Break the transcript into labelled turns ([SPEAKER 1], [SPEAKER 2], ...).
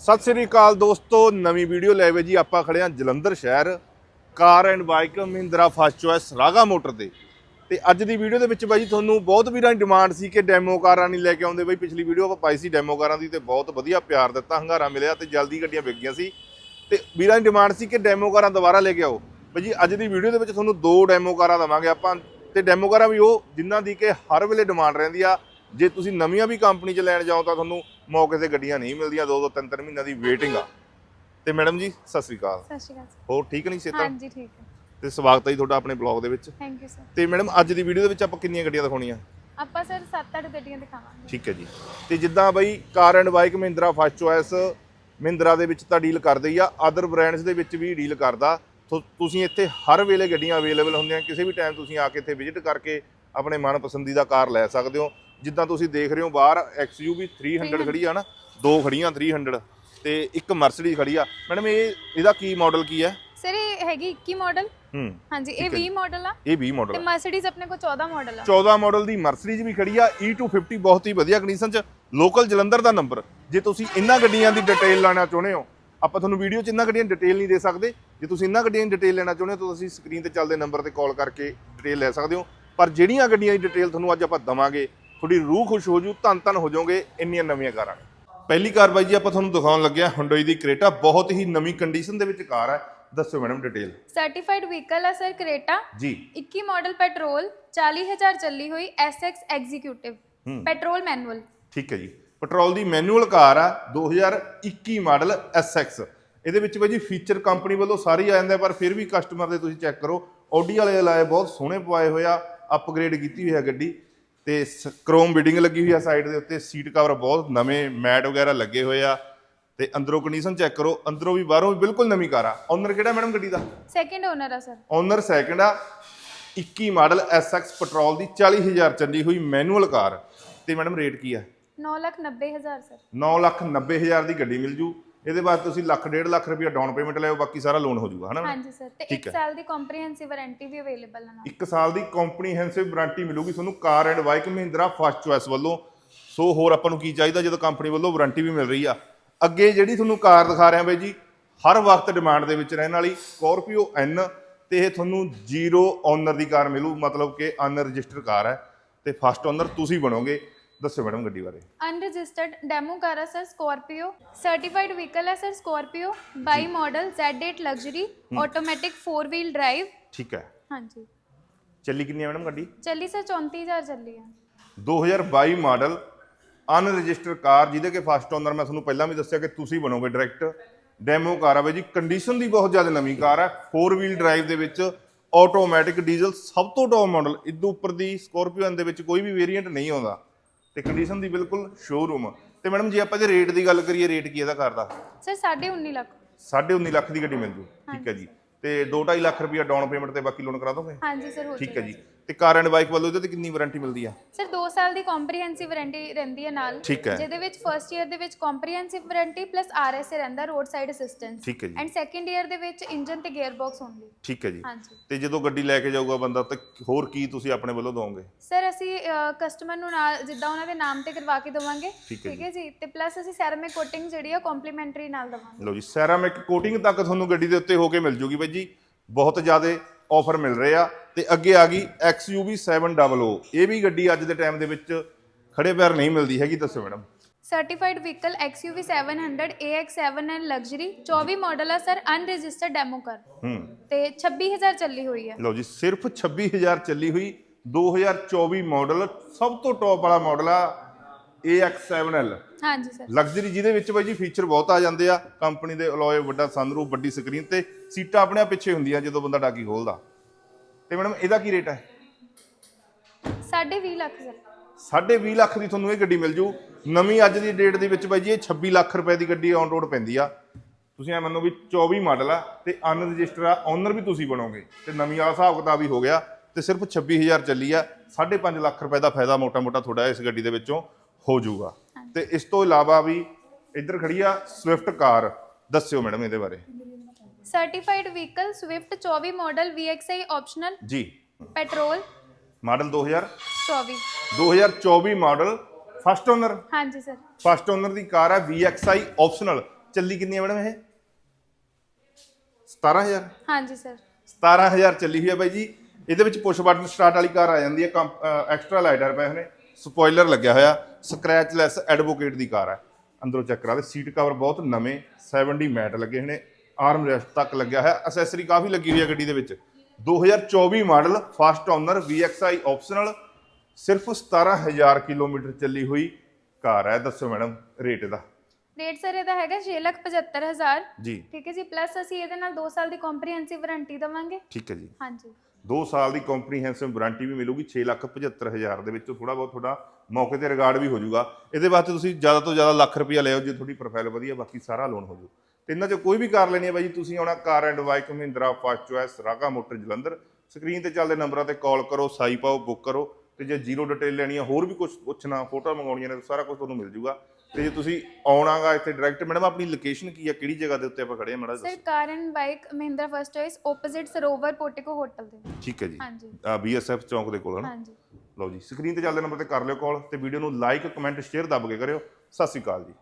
[SPEAKER 1] ਸਤਿ ਸ੍ਰੀ ਅਕਾਲ ਦੋਸਤੋ, ਨਵੀਂ ਵੀਡੀਓ ਲੈ ਵੇ ਜੀ, ਆਪਾਂ ਖੜੇ ਹਾਂ ਜਲੰਧਰ ਸ਼ਹਿਰ, car and bike Mahindra first choice Raga motor ਤੇ। ਤੇ ਅੱਜ ਦੀ ਵੀਡੀਓ ਦੇ ਵਿੱਚ ਬਾਈ ਜੀ, ਤੁਹਾਨੂੰ ਬਹੁਤ ਵੀਰਾਂ ਦੀ ਡਿਮਾਂਡ ਸੀ ਕਿ ਡੈਮੋ ਕਾਰਾਂ ਨਹੀਂ ਲੈ ਕੇ ਆਉਂਦੇ। ਬਾਈ, ਪਿਛਲੀ ਵੀਡੀਓ ਆਪਾਂ ਪਾਈ ਸੀ ਡੈਮੋ ਕਾਰਾਂ ਦੀ ਤੇ ਬਹੁਤ ਵਧੀਆ ਪਿਆਰ ਦਿੱਤਾ, ਹੰਗਾਰਾ ਮਿਲਿਆ ਤੇ ਜਲਦੀ ਗੱਡੀਆਂ ਵਿਕ ਗਈਆਂ ਸੀ। ਤੇ ਵੀਰਾਂ ਦੀ ਡਿਮਾਂਡ ਸੀ ਕਿ ਡੈਮੋ ਕਾਰਾਂ ਦੁਬਾਰਾ ਲੈ ਕੇ ਆਓ। ਬਾਈ ਜੀ, ਅੱਜ ਦੀ ਵੀਡੀਓ ਦੇ ਵਿੱਚ ਤੁਹਾਨੂੰ ਦੋ ਡੈਮੋ ਕਾਰਾਂ ਦਵਾਂਗੇ ਆਪਾਂ ਤੇ ਡੈਮੋ ਕਾਰਾਂ ਵੀ ਉਹ ਜਿਨ੍ਹਾਂ ਦੀ ਕਿ ਹਰ ਵੇਲੇ ਡਿਮਾਂਡ ਰਹਿੰਦੀ ਆ। ਜੇ ਤੁਸੀਂ ਨਵੀਆਂ ਵੀ ਕੰਪਨੀ 'ਚ ਲੈਣ ਜਾਓ ਤਾਂ ਤੁਹਾਨੂੰ ਮੌਕੇ ਤੇ ਗੱਡੀਆਂ ਨਹੀਂ ਮਿਲਦੀਆਂ ਦੋ ਦੋ ਤਿੰਨ ਤਿੰਨ ਮਹੀਨਿਆਂ ਦੀ ਵੇਟਿੰਗ ਆ। ਤੇ ਮੈਡਮ ਜੀ ਸਤਿ ਸ੍ਰੀ ਅਕਾਲ।
[SPEAKER 2] ਸਤਿ ਸ਼੍ਰੀ ਅਕਾਲ
[SPEAKER 1] ਹੋਰ ਠੀਕ ਨਹੀਂ ਸੇਤਾ
[SPEAKER 2] ਹਾਂਜੀ ਠੀਕ ਹੈ।
[SPEAKER 1] ਤੇ ਸਵਾਗਤ ਹੈ ਜੀ ਤੁਹਾਡਾ ਆਪਣੇ ਬਲੌਗ ਦੇ ਵਿੱਚ।
[SPEAKER 2] ਥੈਂਕ ਯੂ ਸਰ
[SPEAKER 1] ਤੇ ਮੈਡਮ ਅੱਜ ਦੀ ਵੀਡੀਓ ਦੇ ਵਿੱਚ ਆਪਾਂ ਕਿੰਨੀਆਂ ਗੱਡੀਆਂ ਦਿਖਾਉਣੀਆਂ?
[SPEAKER 2] ਆਪਾਂ ਸਰ 7-8 ਗੱਡੀਆਂ ਦਿਖਾਵਾਂਗੇ।
[SPEAKER 1] ਠੀਕ ਹੈ ਜੀ। ਤੇ ਜਿੱਦਾਂ ਬਈ car and bike Mahindra first choice Mahindra ਦੇ ਵਿੱਚ ਤਾਂ ਡੀਲ ਕਰਦੇ ਹੀ ਆ ਅਦਰ ਬ੍ਰਾਂਡਸ ਦੇ ਵਿੱਚ ਵੀ ਡੀਲ ਕਰਦਾ। ਤੁਸੀਂ ਇੱਥੇ ਹਰ ਵੇਲੇ ਗੱਡੀਆਂ ਅਵੇਲੇਬਲ ਹੁੰਦੀਆਂ ਕਿਸੇ ਵੀ ਟਾਈਮ ਤੁਸੀਂ ਆ ਕੇ ਇੱਥੇ ਵਿਜ਼ਿਟ ਕਰਕੇ ਆਪਣੇ ਮਨ ਪਸੰਦੀਦਾ ਕਾਰ ਲੈ ਸਕਦੇ ਹੋ। ਜਿੱਦਾਂ ਤੁਸੀਂ ਦੇਖ ਰਹੇ ਹੋ ਬਾਹਰ XUV 300 ਖੜੀ ਆ ਨਾ ਦੋ ਖੜੀਆਂ 300 ਤੇ ਇੱਕ ਮਰਸੀਡੀਜ਼ ਖੜੀ ਆ। ਮੈਡਮ ਇਹ ਇਹਦਾ ਕੀ ਮਾਡਲ ਕੀ ਹੈ?
[SPEAKER 2] ਸਰ ਇਹ ਹੈਗੀ 21 ਮਾਡਲ
[SPEAKER 1] ਹੂੰ
[SPEAKER 2] ਹਾਂਜੀ ਇਹ 20 ਮਾਡਲ ਆ।
[SPEAKER 1] ਇਹ 20
[SPEAKER 2] ਤੇ
[SPEAKER 1] ਮਾਡਲ
[SPEAKER 2] ਮਰਸੀਡੀਜ਼ ਆਪਣੇ ਕੋਲ 14 ਮਾਡਲ ਆ।
[SPEAKER 1] 14 ਮਾਡਲ ਦੀ ਮਰਸੀਡੀਜ਼ ਵੀ ਖੜੀ ਆ। E250 ਬਹੁਤ ਹੀ ਵਧੀਆ ਕੰਡੀਸ਼ਨ 'ਚ ਲੋਕਲ ਜਲੰਧਰ ਦਾ ਨੰਬਰ ਜੇ ਤੁਸੀਂ ਇਹਨਾਂ ਗੱਡੀਆਂ ਦੀ ਡਿਟੇਲ ਲੈਣਾ ਚਾਹੁੰਦੇ ਹੋ ਆਪਾਂ ਤੁਹਾਨੂੰ ਵੀਡੀਓ 'ਚ ਇਹਨਾਂ ਗੱਡੀਆਂ ਦੀ ਡਿਟੇਲ ਨਹੀਂ ਦੇ ਸਕਦੇ। ਜੇ ਤੁਸੀਂ ਇਹਨਾਂ ਗੱਡੀਆਂ ਦੀ ਡਿਟੇਲ ਲੈਣਾ ਚਾਹੁੰਦੇ ਹੋ ਤਾਂ ਤੁਸੀਂ ਸਕਰੀਨ ਤੇ ਚੱਲਦੇ ਨੰਬਰ ਤੇ ਕਾਲ ਕਰਕੇ ਡਿਟੇਲ ਲੈ ਸਕਦੇ ਹੋ। ਪਰ ਜਿਹੜੀਆਂ ਗੱਡੀਆਂ ਦੀ ਡਿਟੇਲ ਤੁਹਾਨੂੰ ਅੱਜ ਆਪਾਂ ਦਵਾਂਗੇ ਤੁਹਾਡੀ ਰੂਹ ਖੁਸ਼ ਹੋ ਜੂ ਧੰਨ ਧੰਨ ਹੋ ਜਾਓਗੇ ਇੰਨੀਆਂ ਨਵੀਆਂ ਕਾਰਾਂ ਨੇ। ਪਹਿਲੀ ਕਾਰ ਬਾਈ ਜੀ ਆਪਾਂ ਤੁਹਾਨੂੰ ਦਿਖਾਉਣ ਲੱਗਿਆ ਹੁੰਡਈ ਦੀ ਕ੍ਰੇਟਾ ਬਹੁਤ ਹੀ ਨਵੀਂ ਕੰਡੀਸ਼ਨ ਦੇ ਵਿੱਚ ਕਾਰ ਹੈ। ਦੱਸੋ ਮੈਡਮ ਡਿਟੇਲ
[SPEAKER 2] ਸਰਟੀਫਾਈਡ ਵਹੀਕਲ ਆ ਸਰ ਕਰੇਟਾ
[SPEAKER 1] ਜੀ।
[SPEAKER 2] 21 ਮਾਡਲ ਪੈਟਰੋਲ 40000 ਚੱਲੀ ਹੋਈ SX ਐਗਜ਼ੀਕਿਊਟਿਵ
[SPEAKER 1] ਹੂੰ।
[SPEAKER 2] ਪੈਟਰੋਲ ਮੈਨੂਅਲ
[SPEAKER 1] ਠੀਕ ਹੈ ਜੀ। ਪੈਟਰੋਲ ਦੀ ਮੈਨੂਅਲ ਕਾਰ ਆ 2021 ਮਾਡਲ SX ਇਹਦੇ ਵਿੱਚ ਬਾਈ ਜੀ ਫੀਚਰ ਕੰਪਨੀ ਵੱਲੋਂ ਸਾਰੇ ਹੀ ਆ ਜਾਂਦੇ ਪਰ ਫਿਰ ਵੀ ਕਸਟਮਰ ਦੇ ਤੁਸੀਂ ਚੈੱਕ ਕਰੋ। ਆਡੀ ਵਾਲੇ ਲਾਏ ਬਹੁਤ ਸੋਹਣੇ ਪਵਾਏ ਹੋਏ ਆ ਅਪਗ੍ਰੇਡ ਕੀਤੀ ਹੋਈ ਹੈ ਗੱਡੀ। ਤੇ ਕ੍ਰੋਮ ਬਿਡਿੰਗ ਲੱਗੀ ਹੋਈ ਆ ਸਾਈਡ ਦੇ ਉੱਤੇ ਸੀਟ ਕਵਰ ਬਹੁਤ ਨਵੇਂ ਮੈਟ ਵਗੈਰਾ ਲੱਗੇ ਹੋਏ ਆ ਤੇ ਅੰਦਰੋਂ ਕੰਡੀਸ਼ਨ ਚੈੱਕ ਕਰੋ ਅੰਦਰੋਂ ਵੀ ਬਾਹਰੋਂ ਵੀ ਬਿਲਕੁਲ ਨਵੀਂ ਕਾਰ ਆ। ਓਨਰ ਕਿਹੜਾ ਮੈਡਮ ਗੱਡੀ ਦਾ?
[SPEAKER 2] ਸੈਕਿੰਡ ਓਨਰ ਆ ਸਰ
[SPEAKER 1] ਓਨਰ ਸੈਕਿੰਡ ਆ। 21 ਮਾਡਲ SX ਪੈਟਰੋਲ ਦੀ 40000 ਚੱਲੀ ਹੋਈ ਮੈਨੂਅਲ ਕਾਰ। ਤੇ ਮੈਡਮ ਰੇਟ ਕੀ ਆ?
[SPEAKER 2] 990000 ਸਰ
[SPEAKER 1] 990000 ਦੀ ਗੱਡੀ ਮਿਲ ਜੂ। ਇਹਦੇ ਬਾਅਦ ਤੁਸੀਂ ਲੱਖ ਡੇਢ ਲੱਖ ਰੁਪਇਆ ਡਾਊਨ ਪੇਮੈਂਟ ਲਿਓ ਬਾਕੀ ਸਾਰਾ ਲੋਨ ਹੋ ਜਾਊਗਾ ਹਨਾ
[SPEAKER 2] ਹਾਂਜੀ ਸਰ ਤੇ
[SPEAKER 1] ਠੀਕ
[SPEAKER 2] 1 ਸਾਲ ਦੀ ਕੰਪਰੀਹੈਂਸਿਵ ਵਾਰੰਟੀ ਵੀ ਅਵੇਲੇਬਲ ਹੈ ਨਾਲ।
[SPEAKER 1] ਇੱਕ ਸਾਲ ਦੀ ਕੰਪਰੀਹੈਂਸਿਵ ਵਾਰੰਟੀ ਮਿਲੂਗੀ ਤੁਹਾਨੂੰ car and bike Mahindra first choice ਵੱਲੋਂ। ਸੋ ਹੋਰ ਆਪਾਂ ਨੂੰ ਕੀ ਚਾਹੀਦਾ ਜਦੋਂ ਕੰਪਨੀ ਵੱਲੋਂ ਵਾਰੰਟੀ ਵੀ ਮਿਲ ਰਹੀ ਆ? ਅੱਗੇ ਜਿਹੜੀ ਤੁਹਾਨੂੰ ਕਾਰ ਦਿਖਾ ਰਿਹਾ ਬਾਈ ਜੀ ਹਰ ਵਕਤ ਡਿਮਾਂਡ ਦੇ ਵਿੱਚ ਰਹਿਣ ਵਾਲੀ ਸਕੋਰਪੀਓ ਐਨ ਤੇ ਇਹ ਤੁਹਾਨੂੰ ਜ਼ੀਰੋ ਓਨਰ ਦੀ ਕਾਰ ਮਿਲੂ ਮਤਲਬ ਕਿ ਅਨਰਜਿਸਟਰਡ ਕਾਰ ਹੈ ਤੇ ਫਸਟ ਓਨਰ ਤੁਸੀਂ ਬਣੋਗੇ। ਦੱਸੋ ਮੈਡਮ ਗੱਡੀ ਬਾਰੇ।
[SPEAKER 2] ਅਨਰਜਿਸਟਰਡ ਡੈਮੋ ਕਾਰ ਆ ਸਰ ਸਕੋਰਪੀਓ ਸਰਟੀਫਾਈਡ ਵਹੀਕਲ ਹੈ sir Scorpio 22 model Z8 luxury automatic 4 wheel drive
[SPEAKER 1] ਠੀਕ ਹੈ।
[SPEAKER 2] ਹਾਂਜੀ।
[SPEAKER 1] ਚੱਲੀ ਕਿੰਨੀ ਹੈ ਮੈਡਮ ਗੱਡੀ?
[SPEAKER 2] ਚੱਲੀ ਸਰ 34000 ਚੱਲੀ ਆ।
[SPEAKER 1] 2022 ਮਾਡਲ ਅਨਰਜਿਸਟਰਡ ਕਾਰ ਜਿਹਦੇ ਕਿ ਫਸਟ ਓਨਰ ਮੈਂ ਤੁਹਾਨੂੰ ਪਹਿਲਾਂ ਵੀ ਦੱਸਿਆ ਕਿ ਤੁਸੀਂ ਬਣੋਗੇ ਡਾਇਰੈਕਟ ਡੈਮੋ ਕਾਰ ਆ ਬਈ ਜੀ ਕੰਡੀਸ਼ਨ ਦੀ ਬਹੁਤ ਜ਼ਿਆਦਾ ਨਵੀਂ ਕਾਰ ਹੈ 4 ਵੀਲ ਡਰਾਈਵ ਦੇ ਵਿੱਚ ਆਟੋਮੈਟਿਕ ਡੀਜ਼ਲ ਸਭ ਤੋਂ ਟੌਪ ਮਾਡਲ ਇਦੋਂ ਉੱਪਰ ਦੀ ਸਕੋਰਪੀਓ ਦੇ ਵਿੱਚ ਕੋਈ ਵੀ ਵੇਰੀਐਂਟ ਨਹੀਂ ਆਉਂਦਾ। ਤੇ ਕੰਡੀਸ਼ਨ ਦੀ ਬਿਲਕੁਲ ਸ਼ੋਰੂਮ ਤੇ ਮੈਡਮ ਜੇ ਆਪਾਂ ਜੇ ਰੇਟ ਦੀ ਗੱਲ ਕਰੀਏ ਰੇਟ ਕੀ ਇਹਦਾ ਕਾਰ ਦਾ?
[SPEAKER 2] ਸਰ 19.5 ਲੱਖ।
[SPEAKER 1] 19.5 ਲੱਖ ਦੀ ਗੱਡੀ ਮਿਲ ਜੂ। ਠੀਕ ਹੈ ਜੀ। ਤੇ 2.5 ਲੱਖ ਰੁਪਇਆ ਡਾਊਨ ਪੇਮੈਂਟ ਤੇ ਬਾਕੀ ਲੋਨ ਕਰਾ ਦੋਗੇ?
[SPEAKER 2] ਹਾਂਜੀ ਸਰ ਹੋ
[SPEAKER 1] ਠੀਕ ਹੈ ਜੀ। ਤੇ ਕਾਰ ਐਂਡ ਬਾਈਕ ਵੱਲੋਂ ਇਹਦੇ ਤੇ ਕਿੰਨੀ ਵਾਰੰਟੀ ਮਿਲਦੀ ਆ?
[SPEAKER 2] ਸਰ 2 ਸਾਲ ਦੀ ਕੰਪਰੀਹੈਂਸਿਵ ਵਾਰੰਟੀ ਰਹਿੰਦੀ ਹੈ ਨਾਲ
[SPEAKER 1] ਠੀਕ ਹੈ।
[SPEAKER 2] ਜਿਹਦੇ ਵਿੱਚ ਫਰਸਟ ਈਅਰ ਦੇ ਵਿੱਚ ਕੰਪਰੀਹੈਂਸਿਵ ਵਾਰੰਟੀ ਪਲੱਸ ਆਰਐਸਏ ਰਹਿੰਦਾ ਰੋਡ ਸਾਈਡ ਅਸਿਸਟੈਂਸ
[SPEAKER 1] ਠੀਕ ਹੈ ਜੀ।
[SPEAKER 2] ਐਂਡ ਸੈਕੰਡ ਈਅਰ ਦੇ ਵਿੱਚ ਇੰਜਨ ਤੇ ਗੇਅਰ ਬਾਕਸ ਓਨਲੀ
[SPEAKER 1] ਠੀਕ ਹੈ ਜੀ।
[SPEAKER 2] ਹਾਂਜੀ।
[SPEAKER 1] ਤੇ ਜਦੋਂ ਗੱਡੀ ਲੈ ਕੇ ਜਾਊਗਾ ਬੰਦਾ ਤਾਂ ਹੋਰ ਕੀ ਤੁਸੀਂ ਆਪਣੇ ਵੱਲੋਂ ਦੋਗੇ?
[SPEAKER 2] ਸਰ ਅਸੀਂ ਕਸਟਮਰ ਨੂੰ ਨਾਲ ਜਿੱਦਾਂ ਉਹਨਾਂ ਦੇ ਨਾਮ ਤੇ ਕਰਵਾ ਕੇ ਦਵਾਂਗੇ।
[SPEAKER 1] ਠੀਕ ਹੈ
[SPEAKER 2] ਠੀਕ ਹੈ ਜੀ? ਤੇ ਪਲੱਸ ਅਸੀਂ ਸੈਰਾਮਿਕ ਕੋਟਿੰਗ ਜਿਹੜੀ ਆ ਕੰਪਲੀਮੈਂਟਰੀ ਨਾਲ ਦਵਾਂਗੇ।
[SPEAKER 1] ਲਓ ਜੀ ਸੈਰਾਮਿਕ ਕੋਟਿੰਗ ਤੱਕ ਤੁਹਾਨੂੰ ਗੱਡੀ ਦੇ ਉੱਤੇ ਹੋ ਕੇ ਮਿਲ ਜੂਗੀ ਬਾਈ ਜੀ। ਬਹੁਤ ਜ਼ਿਆਦਾ ਆਫਰ ਮਿਲ ਰਹੇ ਆ। ਤੇ ਅੱਗੇ ਆ ਗਈ XUV 700 ਇਹ ਵੀ ਗੱਡੀ ਅੱਜ ਦੇ ਟਾਈਮ ਦੇ ਵਿੱਚ ਖੜੇ ਪੈਰ ਨਹੀਂ ਮਿਲਦੀ ਹੈਗੀ ਦੱਸੋ madam.
[SPEAKER 2] Certified vehicle XUV 700 AX7L luxury 24 model ਆ ਸਰ ਅਨਰਜਿਸਟਰਡ ਡੈਮੋ ਕਰ
[SPEAKER 1] ਹੂੰ।
[SPEAKER 2] ਤੇ 26000 ਚੱਲੀ ਹੋਈ ਹੈ
[SPEAKER 1] ਲਓ ਜੀ ਸਿਰਫ 26000 ਚੱਲੀ ਹੋਈ 2024 ਮਾਡਲ ਸਭ ਤੋਂ ਟੌਪ ਵਾਲਾ ਮਾਡਲ ਆ AX7L
[SPEAKER 2] ਹਾਂਜੀ ਸਰ।
[SPEAKER 1] ਲਗਜ਼ਰੀ ਜਿਹਦੇ ਵਿੱਚ ਬਾਈ ਜੀ ਫੀਚਰ ਬਹੁਤ ਆ ਜਾਂਦੇ ਆ ਕੰਪਨੀ ਦੇ ਅਲੋਏ ਵੱਡਾ ਸਨਰੂਫ ਵੱਡੀ ਸਕਰੀਨ ਤੇ ਸੀਟਾਂ ਆਪਣੇ ਆਪ ਪਿੱਛੇ ਹੁੰਦੀਆਂ ਜਦੋਂ ਬੰਦਾ ਡਾਕੀ ਖੋਲਦਾ। ਤੇ ਮੈਡਮ ਇਹਦਾ ਕੀ ਰੇਟ ਹੈ?
[SPEAKER 2] 20.5 ਲੱਖ ਸਰ।
[SPEAKER 1] 20 ਲੱਖ ਦੀ ਤੁਹਾਨੂੰ ਇਹ ਗੱਡੀ ਮਿਲ ਜੂ। ਨਵੀਂ ਅੱਜ ਦੀ ਡੇਟ ਦੇ ਵਿੱਚ ਬਾਈ ਜੀ ਇਹ 26 ਲੱਖ ਰੁਪਏ ਦੀ ਗੱਡੀ ਔਨ ਰੋਡ ਪੈਂਦੀ ਆ। ਤੁਸੀਂ ਐ ਮੰਨੋ ਵੀ 24 ਮਾਡਲ ਆ ਤੇ ਅਨਰਜਿਸਟਰ ਆ ਓਨਰ ਵੀ ਤੁਸੀਂ ਬਣੋਗੇ। ਤੇ ਨਵੀਂ ਵਾਲਾ ਹਿਸਾਬ ਕਿਤਾਬ ਵੀ ਹੋ ਗਿਆ ਤੇ ਸਿਰਫ 26000 ਚੱਲੀ ਆ। 5.5 ਲੱਖ ਰੁਪਏ ਦਾ ਫਾਇਦਾ ਮੋਟਾ-ਮੋਟਾ ਤੁਹਾਡਾ ਇਸ ਗੱਡੀ ਦੇ ਵਿੱਚੋਂ ਹੋ ਜਾਊਗਾ ਤੇ ਇਸ ਤੋਂ ਇਲਾਵਾ ਵੀ ਇੱਧਰ ਖੜੀ ਆ ਸਵਿਫਟ ਕਾਰ। ਦੱਸਿਓ ਮੈਡਮ ਇਹਦੇ ਬਾਰੇ।
[SPEAKER 2] Certified vehicle Swift 24 model VXI optional
[SPEAKER 1] ਜੀ।
[SPEAKER 2] Petrol
[SPEAKER 1] model 2000
[SPEAKER 2] 24
[SPEAKER 1] 2024 model first owner
[SPEAKER 2] ਹਾਂਜੀ ਸਰ
[SPEAKER 1] ਫਸਟ ਓਨਰ ਦੀ ਕਾਰ ਹੈ VXI ਆਪਸ਼ਨਲ ਚੱਲੀ ਕਿੰਨੀ ਹੈ ਮੈਡਮ ਇਹ? 17000
[SPEAKER 2] ਹਾਂਜੀ ਸਰ
[SPEAKER 1] 17000 ਚੱਲੀ ਹੋਈ ਹੈ ਬਾਈ ਜੀ। ਇਹਦੇ ਵਿੱਚ ਪੁਸ਼ ਬਟਨ ਸਟਾਰਟ ਵਾਲੀ ਕਾਰ ਆ ਜਾਂਦੀ ਹੈ ਐਕਸਟਰਾ ਲਾਈਟਰ ਪਏ ਨੇ ਸਪੋਇਲਰ ਲੱਗਿਆ ਹੋਇਆ। ਸਕ੍ਰੈਚਲੈਸ ਐਡਵੋਕੇਟ ਦੀ ਕਾਰ ਹੈ ਅੰਦਰੋਂ ਚੈੱਕ ਕਰਾ ਦੇ। ਸੀਟ ਕਵਰ ਬਹੁਤ ਨਵੇਂ। 70 ਮੈਟ ਲੱਗੇ ਨੇ ਆਰਮ ਰੈਸਟ ਤੱਕ ਲੱਗਿਆ ਹੋਇਆ ਅਸੈਸਰੀ ਕਾਫੀ ਲੱਗੀ ਹੋਈ ਹੈ ਗੱਡੀ ਦੇ ਵਿੱਚ। 2024 model first owner VXI optional ਸਿਰਫ 17000 ਕਿਲੋਮੀਟਰ ਚੱਲੀ ਹੋਈ ਕਾਰ ਹੈ। ਦੱਸੋ ਮੈਡਮ ਰੇਟ ਇਹਦਾ।
[SPEAKER 2] ਰੇਟ ਸਰ ਇਹਦਾ ਹੈਗਾ 675000
[SPEAKER 1] ਜੀ।
[SPEAKER 2] ਠੀਕ ਹੈ ਜੀ ਪਲੱਸ ਅਸੀਂ ਇਹਦੇ ਨਾਲ 2 ਸਾਲ ਦੀ ਕੰਪਰੀਹੈਂਸਿਵ ਵਾਰੰਟੀ ਦਵਾਂਗੇ।
[SPEAKER 1] ਠੀਕ ਹੈ ਜੀ।
[SPEAKER 2] ਹਾਂਜੀ।
[SPEAKER 1] 2 ਸਾਲ ਦੀ ਕੰਪਰੀਹੈਂਸਿਵ ਵਾਰੰਟੀ ਵੀ ਮਿਲੂਗੀ 675000 ਦੇ ਵਿੱਚ। ਥੋੜਾ ਬਹੁਤ ਤੁਹਾਡਾ ਮੌਕੇ ਤੇ ਰਿਗਾਰਡ ਵੀ ਹੋ ਜਾਊਗਾ। ਇਹਦੇ ਵਾਸਤੇ ਤੁਸੀਂ ਜ਼ਿਆਦਾ ਤੋਂ ਜ਼ਿਆਦਾ ਲੱਖ ਰੁਪਇਆ ਲਿਓ ਜੇ ਤੁਹਾਡੀ ਪ੍ਰੋਫਾਈਲ ਵਧੀਆ ਬਾਕੀ ਸਾਰਾ ਲੋਨ ਹੋ ਜਾਊ। ਤੇ ਇਹਨਾਂ ਚੋਂ ਕੋਈ ਵੀ ਕਾਰ ਲੈਣੀ ਹੈ ਬਾਈ ਜੀ ਤੁਸੀਂ ਆਉਣਾ car and bike Mahindra first choice Raga motor Jalandhar. Screen ਤੇ ਚੱਲਦੇ ਨੰਬਰਾਂ ਤੇ ਕਾਲ ਕਰੋ ਸਾਈ ਪਾਓ ਬੁੱਕ ਕਰੋ ਤੇ ਜੇ ਜ਼ੀਰੋ ਡਿਟੇਲ ਲੈਣੀ ਹੈ ਹੋਰ ਵੀ ਕੁਝ ਪੁੱਛਣਾ ਫੋਟੋ ਮੰਗਾਉਣੀਆਂ ਨੇ ਸਾਰਾ ਕੁਝ ਤੁਹਾਨੂੰ ਮਿਲ ਜਾਊਗਾ ਤੇ ਜੇ ਤੁਸੀਂ ਆਉਣਾਗਾ ਇੱਥੇ ਡਾਇਰੈਕਟ ਮੈਡਮ ਆਪਣੀ ਲੋਕੇਸ਼ਨ ਕੀ ਹੈ ਕਿਹੜੀ ਜਗ੍ਹਾ ਦੇ ਉੱਤੇ ਆਪਾਂ ਖੜੇ ਆ ਮਾੜਾ
[SPEAKER 2] sir car and bike Mahindra first choice opposite Sarovar Portico hotel ਦੇ।
[SPEAKER 1] ਠੀਕ ਹੈ ਜੀ।
[SPEAKER 2] ਹਾਂਜੀ।
[SPEAKER 1] ਆ ਬੀਐਸਐਫ ਚੌਂਕ ਦੇ ਕੋਲ ਹੈ ਨਾ
[SPEAKER 2] ਹਾਂਜੀ।
[SPEAKER 1] ਲਓ ਜੀ ਸਕਰੀਨ ਤੇ ਚੱਲਦੇ ਨੰਬਰ ਤੇ ਕਰ ਲਿਓ ਕਾਲ ਤੇ ਵੀਡੀਓ ਨੂੰ ਲਾਈਕ ਕਮੈਂਟ ਸ਼ੇਅਰ ਦੱਬ ਕੇ ਕਰਿਓ। ਸਤਿ ਸ਼੍ਰੀ ਅਕਾਲ ਜੀ।